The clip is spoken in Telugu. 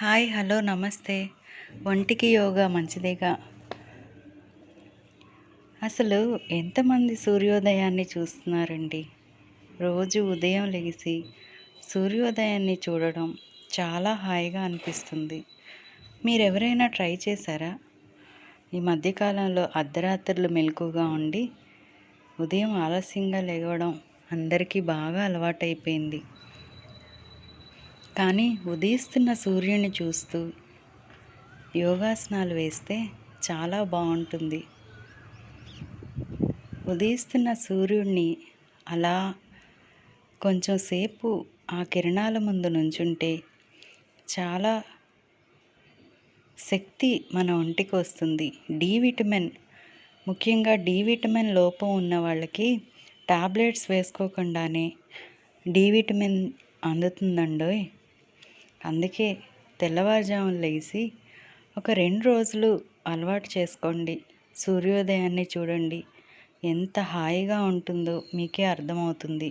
హాయ్ హలో నమస్తే. ఒంటికి యోగా మంచిదేగా? అసలు ఎంతమంది సూర్యోదయాన్ని చూస్తున్నారండి? రోజు ఉదయం లేచి సూర్యోదయాన్ని చూడడం చాలా హాయిగా అనిపిస్తుంది. మీరు ఎవరైనా ట్రై చేశారా? ఈ మధ్యకాలంలో అర్ధరాత్రులు మెలకుగా ఉండి ఉదయం ఆలస్యంగా లేవడం అందరికీ బాగా అలవాటైపోయింది. కానీ ఉదయిస్తున్న సూర్యుని చూస్తూ యోగాసనాలు వేస్తే చాలా బాగుంటుంది. ఉదయిస్తున్న సూర్యుడిని అలా కొంచెం సేపు ఆ కిరణాల ముందు నుంచుంటే చాలా శక్తి మన ఒంటికి వస్తుంది. డి విటమిన్ ముఖ్యంగా డి విటమిన్ లోపం ఉన్న వాళ్ళకి టాబ్లెట్స్ వేసుకోకుండానే డి విటమిన్ అందుతుందండోయ్. అందుకే తెల్లవారుజామున లేచి ఒక రెండు రోజులు అలవాటు చేసుకోండి. సూర్యోదయాన్ని చూడండి. ఎంత హాయిగా ఉంటుందో మీకే అర్థమవుతుంది.